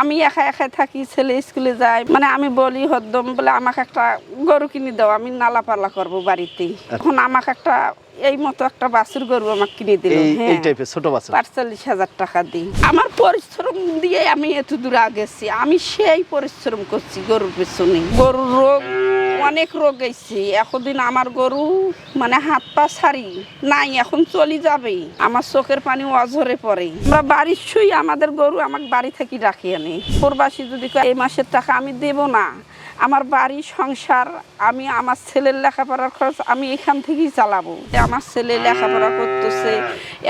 আমি একা একা থাকি ছেলে স্কুলে যায়। মানে আমি বলি হদ্দম বলে আমাকে একটা গরু কিনে দাও আমি নালা পালা করব বাড়িতেই। এখন আমাকে একটা এই মতো একটা বাছুর গরু আমাকে কিনে দিল এই হ্যাঁ। টাইপের ছোট বাচ্চা পাঁচচল্লিশ হাজার টাকা দিই। আমার পরিশ্রম দিয়ে আমি এত দূর আগেছি। আমি সেই পরিশ্রম করছি গরুর পেছনে। গরুর রোগ অনেক রোগ গেছি এতদিন আমার গরু মানে হাত পা ছাড়ি নাই এখন চলে যাবে। আমার চোখের পানি অঝরে পড়ে। আমরা বাড়ির শুই আমাদের গরু আমাকে বাড়ি থেকে রাখি আনি। প্রবাসী যদি এই মাসের টাকা আমি দেব না। আমার বাড়ি, সংসার, আমি আমার ছেলের লেখাপড়ার খরচ আমি এখান থেকেই চালাবো। আমার ছেলে লেখাপড়া করতেছে,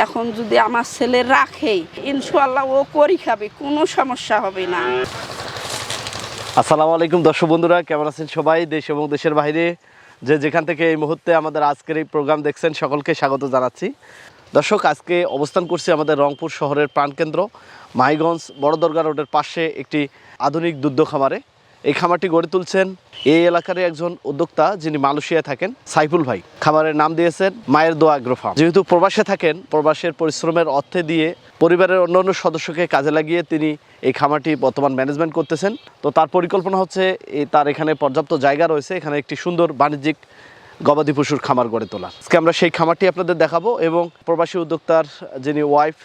এখন যদি আমার ছেলে রাখে ইনশাল্লাহ ও করি খাবে, কোনো সমস্যা হবে না। আসসালামু আলাইকুম দর্শক বন্ধুরা, কেমন আছেন সবাই? দেশ এবং দেশের বাইরে যে যেখান থেকে এই মুহূর্তে আমাদের আজকের এই প্রোগ্রাম দেখছেন, সকলকে স্বাগত জানাচ্ছি। দর্শক, আজকে অবস্থান করছি আমাদের রংপুর শহরের প্রাণকেন্দ্র, মাইগঞ্জ বড়দরগা রোডের পাশে একটি আধুনিক দুগ্ধ খামারে। এই খামারটি গড়ে তুলছেন এই এলাকার একজন উদ্যোক্তা যিনি মালয়েশিয়ায় থাকেন, সাইফুল ভাই। খামারের নাম দিয়েছেন মায়ের দোয়া আগ্রফার্ম যেহেতু প্রবাসে থাকেন, প্রবাসের পরিশ্রমের অর্থে দিয়ে পরিবারের অন্যান্য সদস্যকে কাজে লাগিয়ে তিনি এই খামারটি বর্তমান ম্যানেজমেন্ট করতেছেন। তো তার পরিকল্পনা হচ্ছে তার এখানে পর্যাপ্ত জায়গা রয়েছে। এখানে একটি সুন্দর বাণিজ্যিক গবাদি পশুর খামার গড়ে তোলা। আজকে আমরা সেই খামারটি আপনাদের দেখাবো এবং প্রবাসী উদ্যোক্তার যিনি ওয়াইফ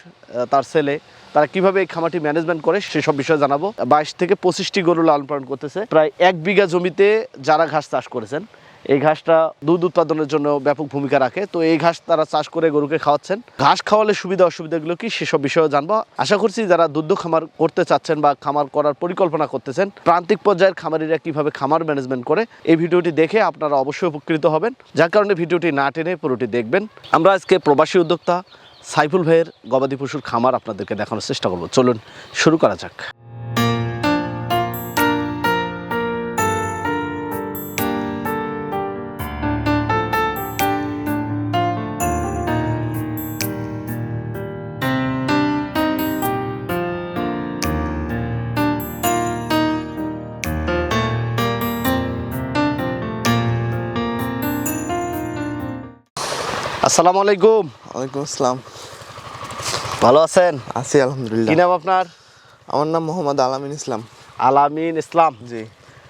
তার ছেলে, তারা কীভাবে এই খামারটি ম্যানেজমেন্ট করে সেসব বিষয়ে জানাব। বাইশ থেকে পঁচিশটি গরু লালন পালন করতেছে। প্রায় এক বিঘা জমিতে যারা ঘাস চাষ করেছেন এই ঘাসটা দুধ উৎপাদনের জন্য ব্যাপক ভূমিকা রাখে। তো এই ঘাস তারা চাষ করে গরুকে খাওয়াচ্ছেন। ঘাস খাওয়ালে সুবিধা অসুবিধাগুলো কি সেসব বিষয়েও জানব। আশা করছি যারা দুধ খামার করতে চাচ্ছেন বা খামার করার পরিকল্পনা করতেছেন, প্রান্তিক পর্যায়ের খামারিরা কীভাবে খামার ম্যানেজমেন্ট করে এই ভিডিওটি দেখে আপনারা অবশ্যই উপকৃত হবেন। যার কারণে ভিডিওটি না টেনে পুরোটি দেখবেন। আমরা আজকে প্রবাসী উদ্যোক্তা সাইফুল ভাইয়ের গবাদি পশুর খামার আপনাদেরকে দেখানোর চেষ্টা করব। চলুন, শুরু করা যাক। আসসালামু আলাইকুম। ওয়ালাইকুম আসসালাম। ভালো আছেন? আছি আলহামদুলিল্লাহ। কি নাম আপনার? আমার নাম মোহাম্মদ আলামিন ইসলাম। আলামিন ইসলাম। জি।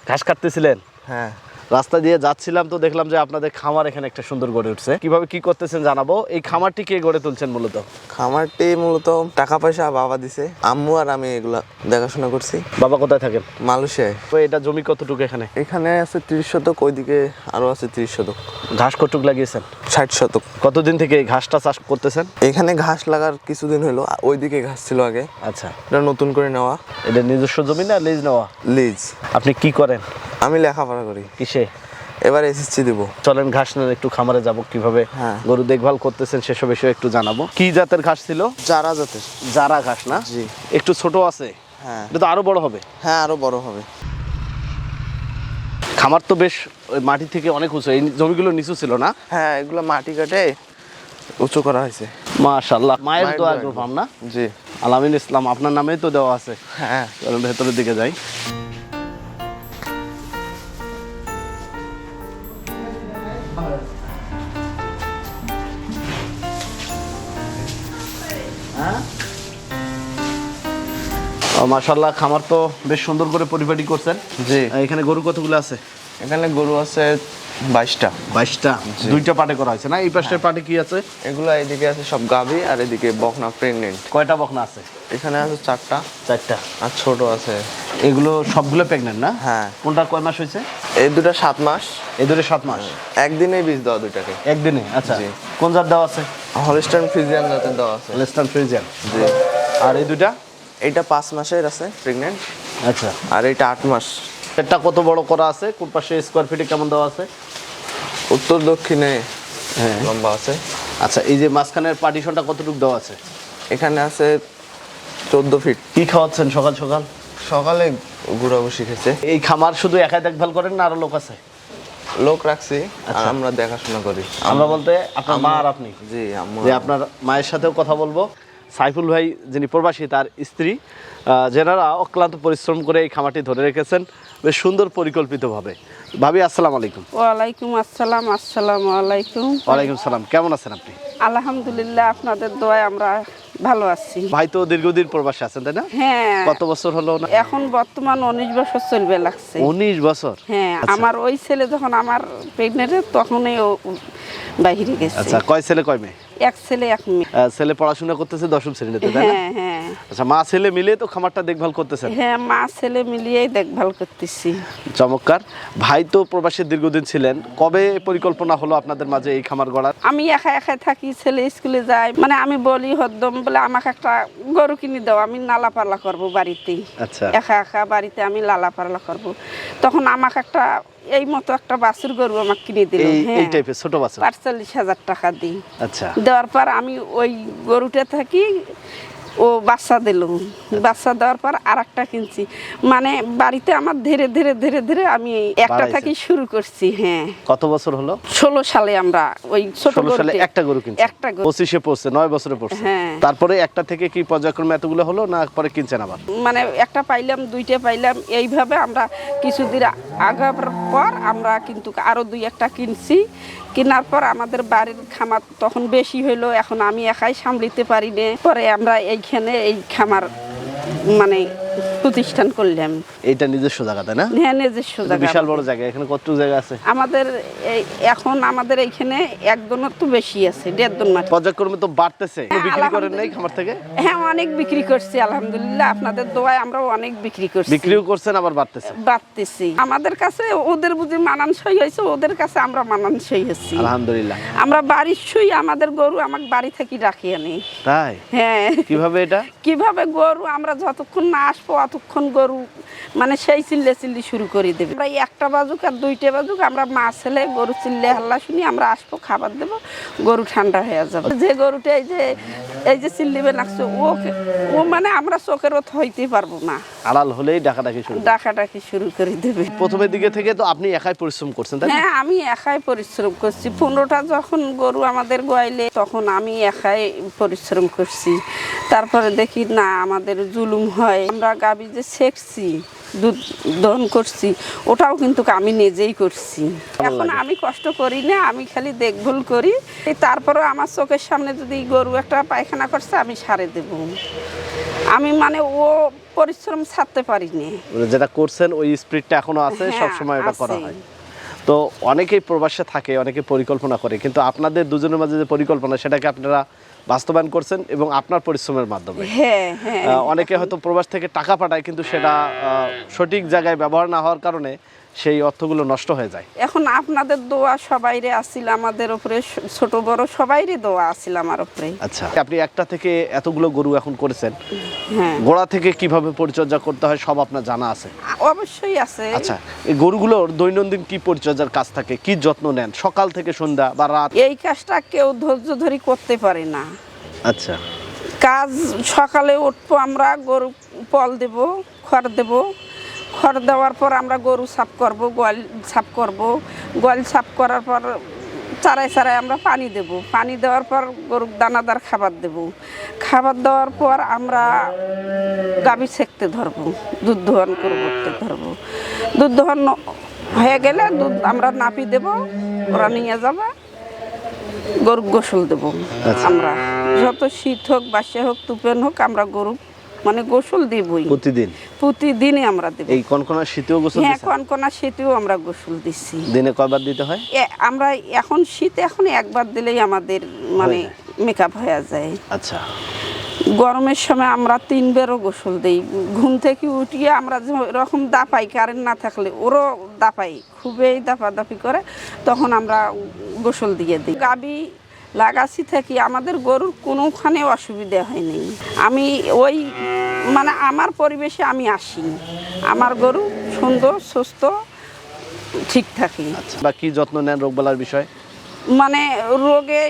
ঘাস কাটতেছিলেন? হ্যাঁ। রাস্তা দিয়ে যাচ্ছিলাম তো দেখলাম যে আপনাদের খামার এখানে একটা সুন্দর গড়ে উঠছে। কীভাবে কি করতেছেন জানাব? এই খামারটি কে গড়ে তুলছেন মূলত? খামারটি মূলত টাকা পয়সা বাবা দিছে। আম্মু আর আমি এগুলা দেখাশোনা করছি। বাবা কোথায় থাকেন? মালয়েশিয়ায়। তো এটা জমি কতটুকু এখানে? এখানে আছে তিরিশ শতক ওইদিকে আরও আছে তিরিশ শতক। ঘাস কতটুক লাগিয়েছেন? ষাট শতক। কতদিন থেকে এই ঘাসটা চাষ করতেছেন? এখানে ঘাস লাগার কিছুদিন হলো ওইদিকে ঘাস ছিল আগে। আচ্ছা। এটা নতুন করে নেওয়া। এটা নিজস্ব জমি না লিজ নেওয়া? লিজ। আপনি কি করেন? আমি লেখাপড়া করি। কিসে? এবার এসএসসি দিব। চলেন ঘাস নেন একটু খামারে যাব কীভাবে হ্যাঁ। গরু দেখভাল করতেছেন সেসব বিষয়ে একটু জানাব। কি জাতের ঘাস ছিল? যারা জাতের। জারা ঘাস না? জি। একটু ছোট আছে? হ্যাঁ। এটা তো আরও বড় হবে। হ্যাঁ আরও বড় হবে। খামার তো বেশ ওই মাটি থেকে অনেক উঁচু। এই জমিগুলো নিচু ছিল না? হ্যাঁ এগুলো মাটি কাটে উঁচু করা হয়েছে। মাশাল্লাহ মায়ের দোয়া গ্রুপ না জি। আলামিন ইসলাম আপনার নামেই তো দেওয়া আছে। হ্যাঁ। ভেতরের দিকে যাই। মাশাল্লাহ খামার তো বেশ সুন্দর করে পরিপাটি করছেন। জি। এখানে গরু কতগুলো আছে? এখানে গরু আছে বাইশটা। বাইশটা। দুইটা পাটে করা হয়েছে না? এই পাশের পাটে কি আছে? এগুলো এদিকে আছে সব গাভী আর এদিকে বকনা প্রেগনেন্ট কয়টা বকনা আছে? এখানে আছে চারটা। চারটা। আর ছোট আছে। এগুলো সবগুলো প্রেগনেন্ট না? হ্যাঁ। কোনটা কয় মাস হয়েছে? এই দুটো সাত মাস। এই ধরে সাত মাস। একদিনেই বীজ দেওয়া দুইটাকে। একদিনে? আচ্ছা। কোন জাত দেওয়া আছে? হলিস্টার্ন ফিজিয়ান জাতের দেওয়া আছে। Western Friesian. জি। আর এই দুইটা? এইটা পাঁচ মাসের আছে প্রেগনেন্ট আচ্ছা। আর এইটা আট মাস। এটা কত বড় করা আছে? কোন পাশে স্কোয়ার ফিটে কেমন দেওয়া আছে? উত্তর দক্ষিণে হ্যাঁ। লম্বা আছে। আচ্ছা এই যে মাঝখানের পার্টিশনটা কতটুকু দেওয়া আছে? এখানে আছে চোদ্দ ফিট কি খাওয়াচ্ছেন সকাল সকাল? সকালে ঘুরাবো শিখেছে। এই খামার শুধু একাই দেখভাল করেন না আরও লোক আছে? লোক রাখছি আর আচ্ছা। আমরা দেখাশোনা করি। আমরা বলতে আপনার মা আর আপনি। জি আম্মু যে আপনার মায়ের সাথেও কথা বলব। সাইফুল ভাই যিনি প্রবাসী তার স্ত্রী যেনারা অক্লান্ত পরিশ্রম করে এই খামারটি ধরে রেখেছেন বেশ সুন্দর পরিকল্পিতভাবে। ভাবি আসসালাম আলাইকুম। ওয়ালাইকুম আসসালাম আসসালাম আলাইকুম। ওয়ালাইকুম সালাম কেমন আছেন আপনি? আলহামদুলিল্লাহ আপনাদের দোয়ায় আমরা ভালো আছি। ভাই তো দীর্ঘদিন প্রবাসে আছেন তাই না? হ্যাঁ। কত বছর হলো না এখন বর্তমান উনিশ বছর চলবে লাগছে। উনিশ বছর? হ্যাঁ আচ্ছা। আমার ওই ছেলে যখন আমার প্রেগনেন্টে তখনই ও বাহিরে গেছে। আচ্ছা কয় ছেলে কয় মেয়ে? এক ছেলে এক মেয়ে। ছেলে পড়াশোনা করতেছে দশম শ্রেণীতে তাই না? হ্যাঁ হ্যাঁ। আচ্ছা মা ছেলে মিলে তো খামারটা দেখভাল করতেছেন হ্যাঁ মা ছেলে মিলিয়েই দেখভাল করতেছি। চমৎকার। ভাই তো প্রবাসে দীর্ঘদিন ছিলেন। কবে পরিকল্পনা হলো আপনাদের মাঝে এই খামার গড়ার? আমি একা একা থাকি ছেলে স্কুলে যায়। মানে আমি বলি হদ্দম বলে আমাকে একটা গরু কিনে দাও আমি নালা পাল্লা করব বাড়িতেই। আচ্ছা। একা একা বাড়িতে আমি লালা পাল্লা করব। তখন আমাকে একটা এই মতো একটা বাছুর গরু আমাকে কিনে দিল এই হ্যাঁ। টাইপের ছোট বাচ্চা পাঁচচল্লিশ হাজার টাকা দিই। আচ্ছা। দেওয়ার পর আমি ওই গরুটা থাকি ও বাচ্চা দিল। বাচ্চা দেওয়ার পর আর একটা কিনছি। মানে বাড়িতে আমার ধীরে ধীরে ধীরে ধীরে আমি একটা। থাকি শুরু করছি হ্যাঁ। কত বছর হলো? ষোলো সালে আমরা ওই ষোলো সালে একটা গরু কিনছে একটা গরু। পঁচিশে পড়ছে নয় বছরে পড়ছে। হ্যাঁ। তারপরে একটা থেকে কি পর্যায়ক্রমে এতগুলো হলো না পরে কিনছেন আবার? মানে একটা পাইলাম দুইটা পাইলাম এইভাবে আমরা কিছুদিন আগার পর আমরা কিন্তু আরও দুই একটা কিনছি। কেনার পর আমাদের বাড়ির খামার তখন বেশি হইল এখন আমি একাই সামলিতে পারি না। পরে আমরা এইখানে এই খামার মানে প্রতিষ্ঠান করলাম। এইটা নিজস্ব জায়গা তাই না? হ্যাঁ নিজস্ব জায়গা। বিশাল বড় জায়গা এখানে কত জায়গা আছে? আমাদের এখন আমাদের এইখানে একজনের তো বেশি আছে দেড় জন মাটি। পর্যায়ক্রমে তো বাড়তেছে। হ্যাঁ, বিক্রি করেন নাই খামার থেকে? হ্যাঁ অনেক বিক্রি করছি আলহামদুলিল্লাহ। আপনাদের দোয়ায় আমরা অনেক বিক্রি করছি। বিক্রিও করছেন আবার বাড়তেছে। বাড়তেছি। আমাদের কাছে ওদের বুঝি মানানসই হয়েছে ওদের কাছে আমরা মানানসই হচ্ছি আলহামদুলিল্লাহ। আমরা বাড়ির শুই আমাদের গরু আমাকে বাড়ি থেকে রাখি আনি তাই? হ্যাঁ। কীভাবে এটা? কীভাবে গরু আমরা যতক্ষণ না আসব অতক্ষণ গরু মানে সেই চিল্লে চিল্লি শুরু করে দেবে। আমরা একটা বাজুক আর দুইটা বাজুক, আমরা মা, ছেলে, গরু চিল্লে হাল্লা শুনি, আমরা আসব, খাবার দেবো, গরু ঠান্ডা হয়ে যাবে। যে গরুটাই যে এই যে চিল্লিবে লাগছে ও ও মানে আমরা চোখের ওত হইতে পারব না। আড়াল হলেই ডাকাডাকি শুরু ডাকাডাকি শুরু করে দেবে। প্রথমের দিকে থেকে তো আপনি একাই পরিশ্রম করছেন তাই হ্যাঁ আমি একাই পরিশ্রম করছি। পনেরোটা যখন গরু আমাদের গোয়াইলে তখন আমি একাই পরিশ্রম করছি। তারপরে দেখি না আমাদের জুলুম হয়। আমরা গাবি যে শেখছি দুধ দহন করছি ওটাও কিন্তু আমি নিজেই করছি। এখন আমি কষ্ট করি না আমি খালি দেখভাল করি। তারপরে আমার চোখের সামনে যদি গরু একটা পায়খানা করছে আমি সারে দেব। আমি মানে ও পরিশ্রম ছাড়তে পারিনি। মানে যেটা করছেন ওই স্পিডটা এখনও আছে হ্যাঁ, সব সময় ওটা করা হয়। তো অনেকেই প্রবাসে থাকে অনেকে পরিকল্পনা করে কিন্তু আপনাদের দুজনের মাঝে যে পরিকল্পনা সেটাকে আপনারা বাস্তবায়ন করছেন এবং আপনার পরিশ্রমের মাধ্যমে। হ্যাঁ হ্যাঁ। অনেকে হয়তো প্রবাস থেকে টাকা পাঠায় কিন্তু সেটা আহ, সঠিক জায়গায় ব্যবহার না হওয়ার কারণে সেই অর্থগুলো নষ্ট হয়ে যায়। এখন আপনাদের দোয়া সবাইরে আসছিল আমাদের উপরে ছোট বড় সবাইরে দোয়া আসছিল আমার উপরে। আচ্ছা আপনি একটা থেকে এতগুলো গরু এখন করেছেন। হ্যাঁ। গোড়া থেকে কীভাবে পরিচর্যা করতে হয় সব আপনার জানা আছে? অবশ্যই আছে। আচ্ছা এই গরুগুলোর দৈনন্দিন কি পরিচর্যার কাজ থাকে? কি যত্ন নেন? সকাল থেকে সন্ধ্যা বা রাত? এই কাজটা কেউ ধৈর্য ধরে করতে পারে না। আচ্ছা। কাজ সকালে উঠবো আমরা গরু পল দেব খড় দেব। খড় দেওয়ার পর আমরা গরু সাফ করব গোয়াল সাফ করব। গোয়াল সাফ করার পর চারায় চারায় আমরা পানি দেব। পানি দেওয়ার পর গরুর দানাদার খাবার দেব। খাবার দেওয়ার পর আমরা গাবি সেকতে ধরবো দুধ দোহন করতে ধরবো। দুধ দোহন হয়ে গেলে দুধ আমরা নাপি দেব ওরা নিয়ে যাবে গরু গোসল দেব আচ্ছা। আমরা। যত শীত হোক বাসে হোক তুপেন হোক আমরা গরু মানে গোসল দিবই। প্রতিদিন? প্রতিদিনই আমরা দেব। এই কনকনা শীতেও গোসল হ্যাঁ কনকনা শীতেও আমরা গোসল দিচ্ছি দিনে কয়বার দিতে হয়? আমরা এখন শীত এখন একবার দিলেই আমাদের মানে মেকআপ হয়ে যায়। আচ্ছা। গরমের সময় আমরা তিনবারও গোসল দিই। ঘুম থেকে উঠিয়ে আমরা এরকম দাপাই কারেন্ট না থাকলে ওরও দাপাই খুবই দাপাদাপি করে তখন আমরা গোসল দিয়ে দিই। গাবি লাগাছি থাকি আমাদের গরুর কোনোখানে অসুবিধা হয়নি আমি ওই মানে আমার পরিবেশে আমি আসি। আমার গরু সুন্দর সুস্থ ঠিক থাকে। আচ্ছা বা কি যত্ন নেন রোগবালার বিষয়? মানে রোগে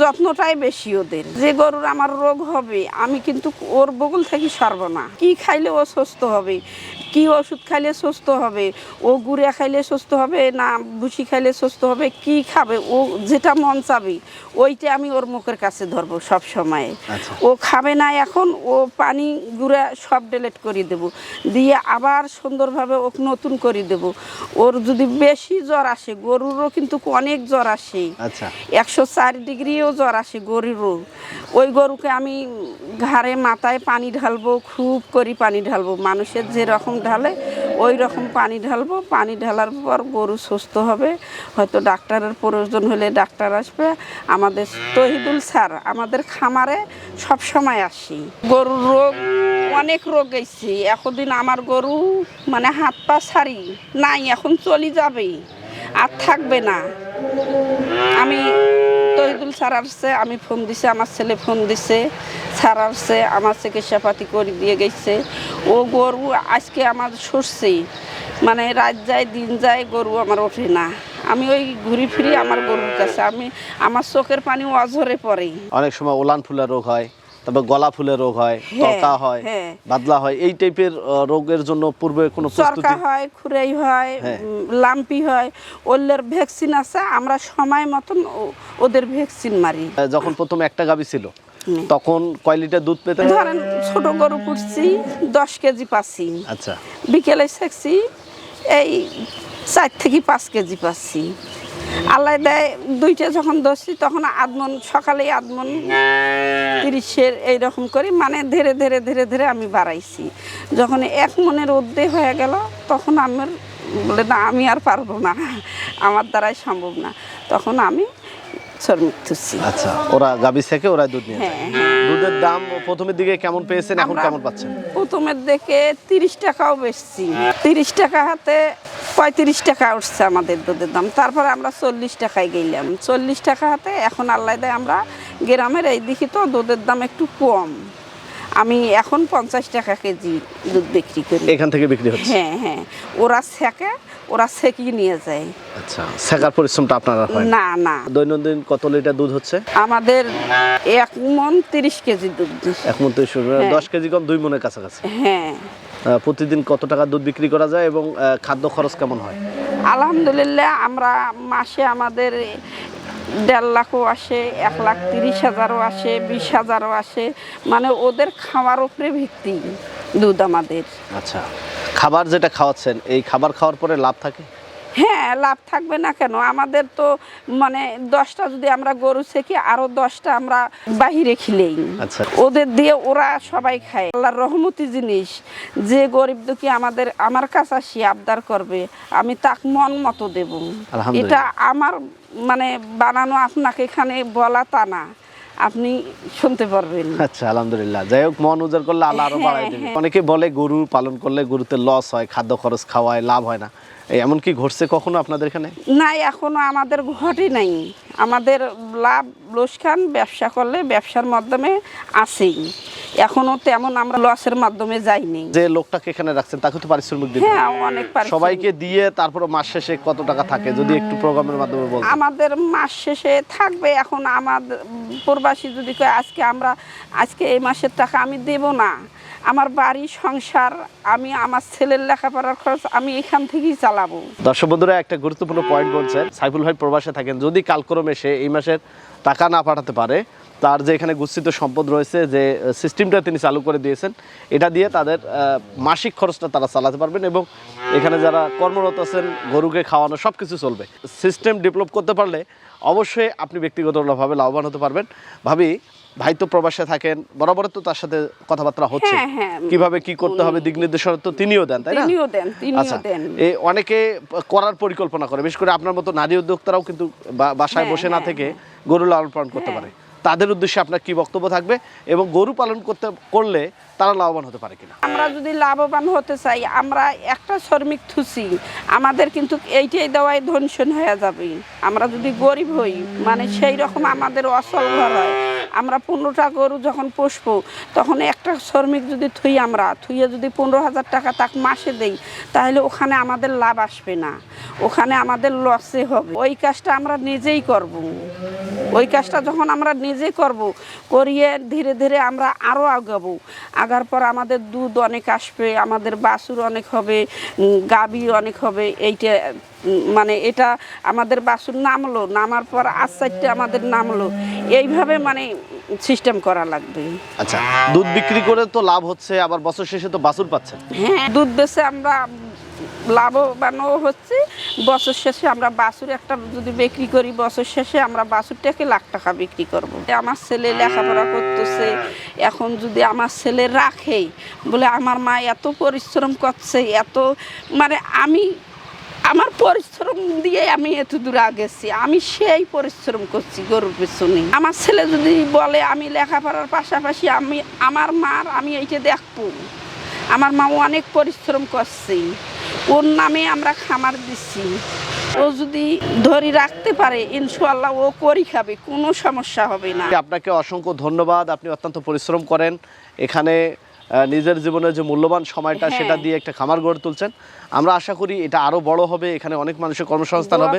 যত্নটাই বেশি ওদের। যে গরুর আমার রোগ হবে আমি কিন্তু ওর বগল থেকে সারব না। কি খাইলে ও সুস্থ হবে? কি ওষুধ খাইলে সুস্থ হবে? ও গুড়িয়া খাইলে সুস্থ হবে না ভুসি খাইলে সুস্থ হবে? কি খাবে? ও যেটা মন চাবে ওইটা আমি ওর মুখের কাছে ধরবো সব সময়। আচ্ছা। ও খাবে না এখন ও পানি গুঁড়া সব ডিলেট করে দেব। দিয়ে আবার সুন্দরভাবে ওকে নতুন করে দেব। ওর যদি বেশি জ্বর আসে গরুরও কিন্তু অনেক জ্বর আসে। আচ্ছা। একশো চার ডিগ্রিও জ্বর আসে গরুরও। ওই গরুকে আমি ঘাড়ে মাথায় পানি ঢালবো খুব করে পানি ঢালবো। মানুষের যেরকম ঢালে, ওই রকম পানি ঢালবো। পানি ঢালার পর গরু সুস্থ হবে। হয়তো ডাক্তারের প্রয়োজন হলে ডাক্তার আসবে। আমাদের তহিদুল স্যার আমাদের খামারে সব সময় আসি। গরুর রোগ, অনেক রোগ গেছি এতদিন আমার গরু মানে হাত পা ছাড়ি নাই, এখন চলে যাবে আর থাকবে না। আমি তহিদুল স্যার আসছে, আমি ফোন দিছে, আমার ছেলে ফোন দিছে, স্যার আসছে, আমার চিকিৎসাপাতি করে দিয়ে গেছে। ও গরু আজকে আমার সরছে মানে রাত যায়, দিন যায়, গরু আমার ওঠে না। আমি ওই ঘুরি ফিরি আমার গরুর কাছে, আমি, আমার চোখের পানি অঝরে পড়ে অনেক সময় ওলান ফুলা রোগ হয়। তারপর গলা ফুলের রোগ হয় হ্যাঁ, তরকা হয় হ্যাঁ। বাদলা হয় এই টাইপের রোগের জন্য পূর্বে কোনো চরকা প্রস্তুতি হয় খুরাই হয় হ্যাঁ। লাম্পি হয় ওল্লের ভ্যাকসিন আছে আমরা সময় মতন ওদের ভ্যাকসিন মারি। যখন প্রথম একটা গাবি ছিল তখন কয় লিটার দুধ পেতে ধরেন ছোট গরু পুষছি দশ কেজি পাচ্ছি। আচ্ছা। বিকেলে সেকছি এই চার থেকে পাঁচ কেজি পাচ্ছি। আল্লাহ দেয়, দুইটা যখন দশি তখন আদমন সকালে আদমন তিরিশের এইরকম করি মানে ধীরে ধীরে ধীরে ধীরে আমি বাড়াইছি। যখন এক মনের উদ্দে হয়ে গেল, তখন আমার বলে, না, আমি আর পারব না, আমার দ্বারাই সম্ভব না। তখন আমি আচ্ছা ওরা গাবি থেকে ওরা দুধ নিয়ে যায়। হ্যাঁ। দুধের দাম প্রথমের দিকে কেমন পেয়েছেন এখন কেমন পাচ্ছেন? প্রথমের দিকে তিরিশ টাকাও বেশছি তিরিশ টাকা হাতে পঁয়ত্রিশ টাকা উঠছে আমাদের দুধের দাম। তারপরে আমরা চল্লিশ টাকায় গেলাম। চল্লিশ টাকা হাতে এখন আল্লাহ দেয় আমরা গ্রামের এই দিকে তো দুধের দাম একটু কম। আমি এখন পঞ্চাশ টাকা কেজি দুধ বিক্রি করি। এখান থেকে বিক্রি হচ্ছে? হ্যাঁ হ্যাঁ। ওরা সেকে ওরা সেকিয়ে নিয়ে যায়। আচ্ছা শেখার পরিশ্রমটা আপনারা হয় না। না দৈনন্দিন কত লিটার দুধ হচ্ছে? আমাদের এক মন তিরিশ কেজি দুধ। এক মন তো শুরু হ্যাঁ। দশ কেজি কম দুই মনের কাছাকাছি? হ্যাঁ। প্রতিদিন কত টাকা দুধ বিক্রি করা যায় এবং খাদ্য খরচ কেমন হয়? আলহামদুলিল্লাহ আমরা মাসে আমাদের দেড় লাখও আসে, এক লাখ তিরিশ হাজারও আসে, বিশ হাজারও আসে। মানে ওদের খাওয়ার উপরে ভিত্তি দুধ আমাদের। আচ্ছা খাবার যেটা খাওয়াচ্ছেন, এই খাবার খাওয়ার পরে লাভ থাকে? হ্যাঁ লাভ থাকবে না কেন? আমাদের তো মানে দশটা যদি আমরা গরু শেখি আরও দশটা আমরা বাহিরে খিলেই। আচ্ছা। ওদের দিয়ে ওরা সবাই খায়। আল্লাহর রহমতি জিনিস। যে গরিব দুঃখী আমাদের আমার কাছে আসি আবদার করবে। আমি তাক মন মতো দেব। এটা আমার মানে বানানো আপনাকে এখানে বলা তা না। আপনি শুনতে পারবেন। আচ্ছা আলহামদুলিল্লাহ। যাই হোক মন উজাড় করলে আল্লাহ আরও হ্যাঁ, বাড়াই দেবে। হ্যাঁ। অনেকে বলে গরু পালন করলে গরুতে লস হয় খাদ্য খরচ খাওয়ায় লাভ হয় না। এমন কি ঘটছে কখনো আপনাদের এখানে? না এখনও আমাদের ঘটে নাই। আমাদের লাভ লোসখান ব্যবসা করলে ব্যবসার মাধ্যমে আছেই। এখনও তেমন আমরা লসের মাধ্যমে যাইনি। যে লোকটাকে এখানে রাখছেন তাকে তো পারিশ্রমিক দিতে হ্যাঁ অনেক পারিশ্রমিক। সবাইকে দিয়ে তারপর মাস শেষে কত টাকা থাকে যদি একটু প্রোগ্রামের মাধ্যমে বলতেন। আমাদের মাস শেষে থাকবে এখন আমাদের প্রবাসী যদি কয় আজকে আমরা আজকে এই মাসের টাকা আমি দেব না। আমার বাড়ি সংসার আমি আমার ছেলের লেখাপড়ার খরচ আমি এখান থেকেই চালাবো। দর্শক বন্ধুরা একটা গুরুত্বপূর্ণ পয়েন্ট বলছেন সাইফুল ভাই প্রবাসে থাকেন। যদি কালক্রমে সে এই মাসের টাকা না পাঠাতে পারে তার যে এখানে গুচ্ছিত সম্পদ রয়েছে যে সিস্টেমটা তিনি চালু করে দিয়েছেন এটা দিয়ে তাদের মাসিক খরচটা তারা চালাতে পারবেন এবং এখানে যারা কর্মরত আছেন গরুকে খাওয়ানো সব কিছু চলবে। সিস্টেম ডেভেলপ করতে পারলে অবশ্যই আপনি ব্যক্তিগতভাবে লাভবান হতে পারবেন। ভাবি ভাই তো প্রবাসে থাকেন বরাবর তো তার সাথে কথাবার্তা হচ্ছে। হ্যাঁ, হ্যাঁ। কীভাবে কি করতে হবে দিক নির্দেশনা তো তিনিও দেন তাই না? তিনিও দেন তিনিও আচ্ছা দেন। এই অনেকে করার পরিকল্পনা করে বিশেষ করে আপনার মতো নারী উদ্যোক্তারাও কিন্তু বাসায় হ্যাঁ, বসে না থেকে গরু লালন পালন করতে পারে। তাদের উদ্দেশ্যে আপনার কি বক্তব্য থাকবে? এবং গরু পালন করতে করলে তারা লাভবান হতে পারে কিনা? আমরা যদি লাভবান হতে চাই, আমরা একটা শ্রমিক থুসি, আমাদের কিন্তু এইটাই দেওয়াই ধনশন হয়ে যাবে। আমরা যদি গরিব হই মানে সেই রকম আমাদের অসল ঘর হয়, আমরা পনেরোটা গরু যখন পুষবো, তখন একটা শ্রমিক যদি থুই আমরা, থুইয়ে যদি পনেরো হাজার টাকা তাক মাসে দেই, তাহলে ওখানে আমাদের লাভ আসবে না। ওখানে আমাদের লসে হবে। ওই কাজটা আমরা নিজেই করব। ওই কাজটা যখন আমরা নিজে করব, করিয়ে ধীরে ধীরে আমরা আরও আগাবো। আগার পর আমাদের দুধ অনেক আসবে আমাদের বাছুর অনেক হবে গাবি অনেক হবে এইটা মানে এটা আমাদের বাছুর নামলো নামার পর আজ চারটে আমাদের নামলো। এইভাবে মানে সিস্টেম করা লাগবে। আচ্ছা দুধ বিক্রি করে তো লাভ হচ্ছে আবার বছর শেষে তো বাছুর পাচ্ছেন। হ্যাঁ দুধ বেছে আমরা লাভবানও হচ্ছে। বছর শেষে আমরা বাছুর একটা যদি বিক্রি করি, বছর শেষে আমরা বাছুরটাকে লাখ টাকা বিক্রি করব। আমার ছেলে লেখাপড়া করতেছে, এখন যদি আমার ছেলে রাখে, বলে আমার মা এত পরিশ্রম করছে, এত মানে আমি, আমার পরিশ্রম দিয়ে আমি এত দূর আগেছি আমি সেই পরিশ্রম করছি গরুর পেছনে। আমার ছেলে যদি বলে, আমি লেখাপড়ার পাশাপাশি আমি, আমার মার আমি এইটা দেখব। আমার মা অনেক পরিশ্রম করছে। ওর নামে আমরা খামার দিচ্ছি। ও যদি ধরে রাখতে পারে ইনশাল্লাহ ও করি খাবে, কোনো সমস্যা হবে না। আপনাকে অসংখ্য ধন্যবাদ, আপনি অত্যন্ত পরিশ্রম করেন। এখানে নিজের জীবনের যে মূল্যবান সময়টা হ্যাঁ। সেটা দিয়ে একটা খামার গড়ে তুলছেন। আমরা আশা করি এটা আরও বড় হবে এখানে অনেক মানুষের কর্মসংস্থান হবে।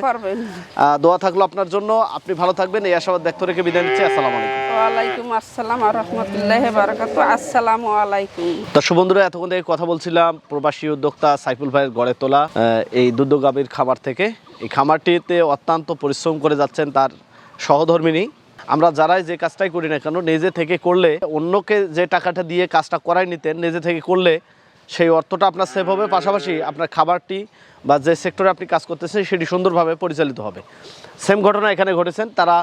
দোয়া থাকল আপনার জন্য। আপনি ভালো থাকবেন এই আশাবাদ ব্যক্ত রেখে বিদায় নিচ্ছি। আসসালামু আলাইকুম। ওয়ালাইকুম আসসালাম রহমতুল্লাহ বারাকাত আসসালামু আলাইকুম। দর্শক বন্ধুরা এতক্ষণ থেকে কথা বলছিলাম প্রবাসী উদ্যোক্তা সাইফুল ভাইয়ের গড়ে তোলা এই দুধ গাভীর খামার থেকে। এই খামারটিতে অত্যন্ত পরিশ্রম করে যাচ্ছেন তার সহধর্মিনী। আমরা যারাই যে কাজটাই করি না কেন, নিজে থেকে করলে, অন্যকে যে টাকাটা দিয়ে কাজটা করাই নিতেন, নিজে থেকে করলে সেই অর্থটা আপনার সেভ হবে। পাশাপাশি আপনার খাবারটি বা যে সেক্টরে আপনি কাজ করতেছেন, সেটি সুন্দরভাবে পরিচালিত হবে। সেম ঘটনা এখানে ঘটেছেন। তারা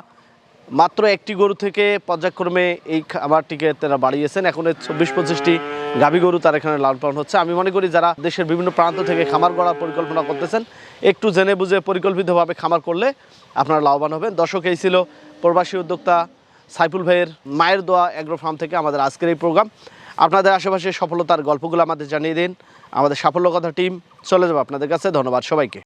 মাত্র একটি গরু থেকে পর্যায়ক্রমে এই খাবারটিকে তারা বাড়িয়েছেন। এখন চব্বিশ পঁচিশটি গাভী গরু তার এখানে লালন পালন হচ্ছে। আমি মনে করি যারা দেশের বিভিন্ন প্রান্ত থেকে খামার গড়ার পরিকল্পনা করতেছেন, একটু জেনে বুঝে পরিকল্পিতভাবে খামার করলে আপনারা লাভবান হবেন। দর্শক, এই ছিল প্রবাসী উদ্যোক্তা সাইফুল ভাইয়ের মায়ের দোয়া অ্যাগ্রো ফার্ম থেকে আমাদের আজকের এই প্রোগ্রাম। আপনাদের আশেপাশে সফলতার গল্পগুলো আমাদের জানিয়ে দিন। আমাদের সাফল্য কথা টিম চলে যাব আপনাদের কাছে। ধন্যবাদ সবাইকে।